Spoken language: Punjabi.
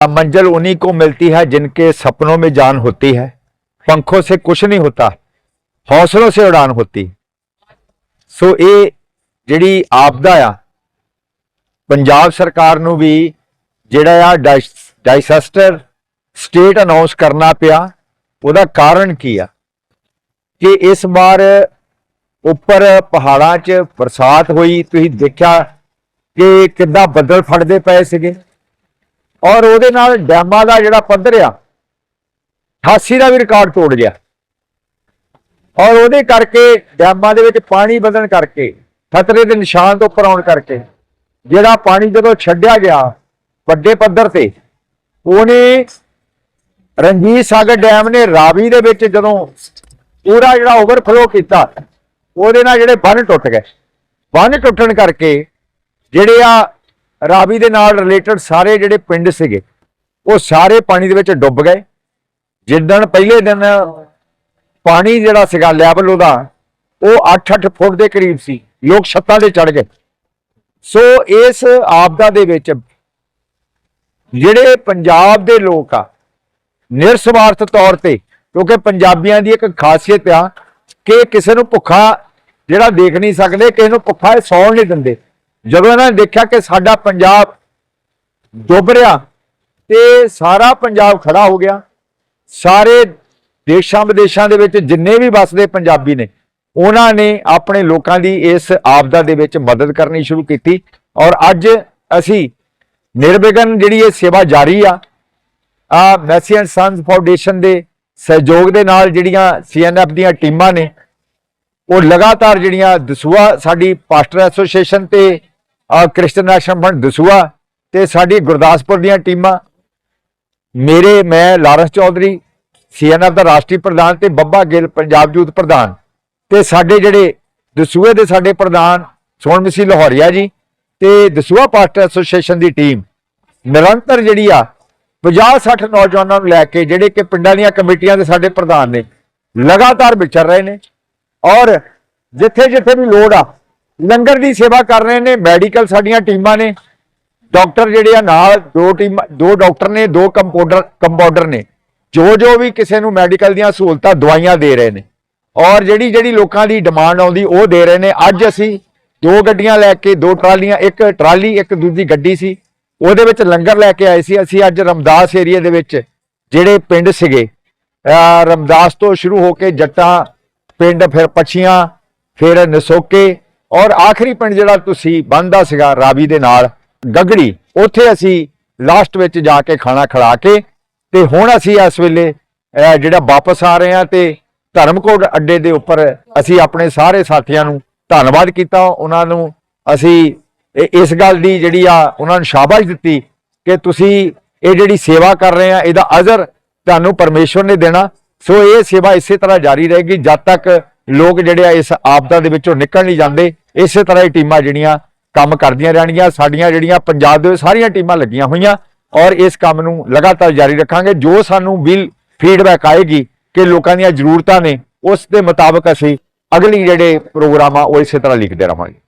मंजिल उन्हीं को मिलती है जिनके सपनों में जान होती है पंखों से कुछ नहीं होता हौसलों से उड़ान होती ਸੋ ਇਹ ਜਿਹੜੀ ਆਪਦਾ ਆ ਪੰਜਾਬ ਸਰਕਾਰ ਨੂੰ ਵੀ ਜਿਹੜਾ ਆ ਡਾਈਸੈਸਟਰ ਸਟੇਟ ਅਨਾਉਂਸ ਕਰਨਾ ਪਿਆ ਉਹਦਾ ਕਾਰਨ ਕੀ ਆ ਕਿ ਇਸ ਵਾਰ ਉੱਪਰ ਪਹਾੜਾਂ 'ਚ ਬਰਸਾਤ ਹੋਈ ਤੁਸੀਂ ਦੇਖਿਆ ਕਿ ਕਿੱਦਾਂ ਬੱਦਲ ਫੜਦੇ ਪਏ ਸੀਗੇ ਔਰ ਉਹਦੇ ਨਾਲ ਡੈਮਾਂ ਦਾ ਜਿਹੜਾ ਪੱਧਰ ਆ 88 ਦਾ ਵੀ ਰਿਕਾਰਡ ਤੋੜ ਗਿਆ। ਔਰ ਉਹਦੇ ਕਰਕੇ ਡੈਮਾਂ ਦੇ ਵਿੱਚ ਪਾਣੀ ਵਧਣ ਕਰਕੇ, ਖਤਰੇ ਦੇ ਨਿਸ਼ਾਨ ਤੋਂ ਉੱਪਰ ਆਉਣ ਕਰਕੇ, ਜਿਹੜਾ ਪਾਣੀ ਜਦੋਂ ਛੱਡਿਆ ਗਿਆ ਵੱਡੇ ਪੱਧਰ ਤੇ, ਉਹਨੇ ਰਣਜੀਤ ਸਾਗਰ ਡੈਮ ਨੇ ਰਾਵੀ ਦੇ ਵਿੱਚ ਜਦੋਂ ਪੂਰਾ ਜਿਹੜਾ ਓਵਰਫਲੋ ਕੀਤਾ, ਉਹਦੇ ਨਾਲ ਜਿਹੜੇ ਬੰਨ ਟੁੱਟ ਗਏ। ਬੰਨ ਟੁੱਟਣ ਕਰਕੇ ਜਿਹੜੇ ਆ ਰਾਵੀ ਦੇ ਨਾਲ ਰਿਲੇਟਡ ਸਾਰੇ ਜਿਹੜੇ ਪਿੰਡ ਸੀਗੇ, ਉਹ ਸਾਰੇ ਪਾਣੀ ਦੇ ਵਿੱਚ ਡੁੱਬ ਗਏ। ਜਿੱਦਣ ਪਹਿਲੇ ਦਿਨ ਪਾਣੀ ਜਿਹੜਾ ਸੀਗਾ ਲੈਵਲ ਉਹਦਾ, ਉਹ 8-8 ਫੁੱਟ ਦੇ ਕਰੀਬ ਸੀ। ਲੋਕ ਛੱਤਾਂ ਤੇ ਚੜ ਗਏ। ਸੋ ਇਸ ਆਪਦਾ ਦੇ ਵਿੱਚ ਜਿਹੜੇ ਪੰਜਾਬ ਦੇ ਲੋਕ ਆ, ਨਿਰਸਵਾਰਥ ਤੌਰ ਤੇ, ਕਿਉਂਕਿ ਪੰਜਾਬੀਆਂ ਦੀ ਇੱਕ ਖਾਸੀਅਤ ਆ ਕਿ ਕਿਸੇ ਨੂੰ ਭੁੱਖਾ ਜਿਹੜਾ ਦੇਖ ਨਹੀਂ ਸਕਦੇ, ਕਿਸੇ ਨੂੰ ਭੁੱਖਾ ਇਹ ਸੌਣ ਨਹੀਂ ਦਿੰਦੇ। ਜਦੋਂ ਇਹਨਾਂ ਨੇ ਦੇਖਿਆ ਕਿ ਸਾਡਾ ਪੰਜਾਬ ਡੁੱਬ ਰਿਹਾ ਤੇ ਸਾਰਾ ਪੰਜਾਬ ਖੜਾ ਹੋ ਗਿਆ, ਸਾਰੇ ਦੇਸ਼ਾਂ ਵਿਦੇਸ਼ਾਂ ਦੇ ਵਿੱਚ ਜਿੰਨੇ ਵੀ ਵੱਸਦੇ ਪੰਜਾਬੀ ਨੇ, ਉਹਨਾਂ ਨੇ ਆਪਣੇ ਲੋਕਾਂ ਦੀ ਇਸ ਆਪਦਾ ਦੇ ਵਿੱਚ ਮਦਦ ਕਰਨੀ ਸ਼ੁਰੂ ਕੀਤੀ ਔਰ ਅੱਜ ਅਸੀਂ ਨਿਰਵਿਘਨ ਜਿਹੜੀ ਇਹ ਸੇਵਾ ਜਾਰੀ ਆ ਆ ਮੈਸੀ ਐਂਡ ਸੰਸ ਫਾਊਂਡੇਸ਼ਨ ਦੇ ਸਹਿਯੋਗ ਦੇ ਨਾਲ ਜਿਹੜੀਆਂ ਸੀਐਨਐਫ ਦੀਆਂ ਟੀਮਾਂ ਨੇ, ਉਹ ਲਗਾਤਾਰ ਜਿਹੜੀਆਂ ਦਸੂਆ ਸਾਡੀ ਪਾਸਟਰ ਐਸੋਸੀਏਸ਼ਨ ਤੇ ਆ ਕ੍ਰਿਸਚਨ ਐਕਸ਼ਨ ਫੰਡ ਦਸੂਆ ਤੇ ਸਾਡੀ ਗੁਰਦਾਸਪੁਰ ਦੀਆਂ ਟੀਮਾਂ। ਮੇਰੇ, ਮੈਂ ਲਾਰੈਂਸ ਚੌਧਰੀ ਸੀਐਨਐਫ ਦਾ ਰਾਸ਼ਟਰੀ ਪ੍ਰਧਾਨ ਤੇ ਬੱਬਾ ਗਿੱਲ, ਪੰਜਾਬ ਯੂਥ ਪ੍ਰਧਾਨ। ਤੇ ਸਾਡੇ ਜਿਹੜੇ ਦਸੂਏ ਦੇ ਸਾਡੇ ਪ੍ਰਧਾਨ ਸੋਹਣ ਮਸੀ ਲਾਹੌਰੀਆ ਜੀ ਤੇ ਦਸੂਆ ਪਾਸਟਰ ਐਸੋਸੀਏਸ਼ਨ ਦੀ ਟੀਮ। ਨਿਰੰਤਰ ਜਿਹੜੀ ਆ 50 60 ਨੌਜਵਾਨਾਂ ਨੂੰ ਲੈ ਕੇ ਜਿਹੜੇ ਕਿ ਪਿੰਡਾਂ ਦੀਆਂ ਕਮੇਟੀਆਂ ਦੇ ਸਾਡੇ ਪ੍ਰਧਾਨ ਨੇ, ਲਗਾਤਾਰ ਵਿਚਰ ਰਹੇ ਨੇ। ਔਰ ਜਿੱਥੇ ਜਿੱਥੇ ਵੀ ਲੋੜ ਆ ਲੰਗਰ ਦੀ ਸੇਵਾ ਕਰ ਰਹੇ ਨੇ, ਮੈਡੀਕਲ ਸਾਡੀਆਂ ਟੀਮਾਂ ਨੇ। ਡਾਕਟਰ ਜਿਹੜੇ ਆ ਨਾਲ ਦੋ ਟੀਮ, ਦੋ ਡਾਕਟਰ ਨੇ, ਦੋ ਕੰਪਾਊਂਡਰ ਕੰਪਾਊਂਡਰ ਨੇ। ਜੋ ਜੋ ਵੀ ਕਿਸੇ ਨੂੰ ਮੈਡੀਕਲ ਦੀਆਂ ਸਹੂਲਤਾਂ ਦਵਾਈਆਂ ਦੇ ਰਹੇ ਨੇ। ਔਰ ਜਿਹੜੀ ਜਿਹੜੀ ਲੋਕਾਂ ਦੀ ਡਿਮਾਂਡ ਆਉਂਦੀ, ਉਹ ਦੇ ਰਹੇ ਨੇ। ਅੱਜ ਅਸੀਂ ਦੋ ਗੱਡੀਆਂ ਲੈ ਕੇ, ਦੋ ਟਰਾਲੀਆਂ, ਇੱਕ ਟਰਾਲੀ, ਇੱਕ ਦੂਜੀ ਗੱਡੀ ਸੀ। ਉਹਦੇ ਵਿੱਚ ਲੰਗਰ ਲੈ ਕੇ ਆਏ ਸੀ। ਅਸੀਂ ਅੱਜ ਰਮਦਾਸ ਏਰੀਆ ਦੇ ਵਿੱਚ ਜਿਹੜੇ ਪਿੰਡ ਸੀਗੇ ਰਮਦਾਸ ਤੋਂ ਸ਼ੁਰੂ ਹੋ ਕੇ ਜੱਟਾਂ, ਪਿੰਡ ਫਿਰ ਪਛੀਆਂ, ਫਿਰ ਨਸੋਕੇ ਔਰ ਆਖਰੀ ਪਿੰਡ ਜਿਹੜਾ ਤੁਸੀਂ ਬੰਦਾ ਸੀਗਾ ਰਾਵੀ ਦੇ ਨਾਲ, ਗਗੜੀ, ਉੱਥੇ ਅਸੀਂ ਲਾਸਟ ਵਿੱਚ ਜਾ ਕੇ ਖਾਣਾ ਖਿਲਾ ਕੇ ਤੇ ਹੁਣ ਅਸੀਂ ਇਸ ਵੇਲੇ ਜਿਹੜਾ ਵਾਪਸ ਆ ਰਹੇ ਹਾਂ ਤੇ ਧਰਮਕੋਟ ਅੱਡੇ ਦੇ ਉੱਪਰ ਅਸੀਂ ਆਪਣੇ ਸਾਰੇ ਸਾਥੀਆਂ ਨੂੰ ਧੰਨਵਾਦ ਕੀਤਾ। ਉਹਨਾਂ ਨੂੰ ਅਸੀਂ ਇਸ ਗੱਲ ਦੀ ਜਿਹੜੀ ਆ, ਉਹਨਾਂ ਨੂੰ ਸ਼ਾਬਾਸ਼ ਦਿੱਤੀ ਕਿ ਤੁਸੀਂ ਇਹ ਜਿਹੜੀ ਸੇਵਾ ਕਰ ਰਹੇ ਆ ਇਹਦਾ ਅਜ਼ਰ ਤੁਹਾਨੂੰ ਪਰਮੇਸ਼ਵਰ ਨੇ ਦੇਣਾ। ਸੋ ਇਹ ਸੇਵਾ ਇਸੇ ਤਰ੍ਹਾਂ ਜਾਰੀ ਰਹੇਗੀ, ਜਦ ਤੱਕ ਲੋਕ ਜਿਹੜੇ ਆ ਇਸ ਆਪਦਾ ਦੇ ਵਿੱਚੋਂ ਨਿਕਲ ਨਹੀਂ ਜਾਂਦੇ। ਇਸੇ ਤਰ੍ਹਾਂ ਹੀ ਟੀਮਾਂ ਜਿਹੜੀਆਂ ਕੰਮ ਕਰਦੀਆਂ ਰਹਿਣਗੀਆਂ, ਸਾਡੀਆਂ ਜਿਹੜੀਆਂ ਪੰਜਾਬ ਦੇ ਸਾਰੀਆਂ ਟੀਮਾਂ ਲੱਗੀਆਂ ਹੋਈਆਂ ਔਰ ਇਸ ਕੰਮ ਨੂੰ ਲਗਾਤਾਰ ਜਾਰੀ ਰੱਖਾਂਗੇ। ਜੋ ਸਾਨੂੰ ਵੀ ਫੀਡਬੈਕ ਆਏਗੀ ਕਿ ਲੋਕਾਂ ਦੀਆਂ ਜ਼ਰੂਰਤਾਂ ਨੇ, ਉਸ ਦੇ ਮੁਤਾਬਕ ਅਸੀਂ ਅਗਲੀ ਜਿਹੜੇ ਪ੍ਰੋਗਰਾਮ ਆ, ਉਹ ਇਸੇ ਤਰ੍ਹਾਂ ਲਿਖਦੇ ਰਹਾਂਗੇ।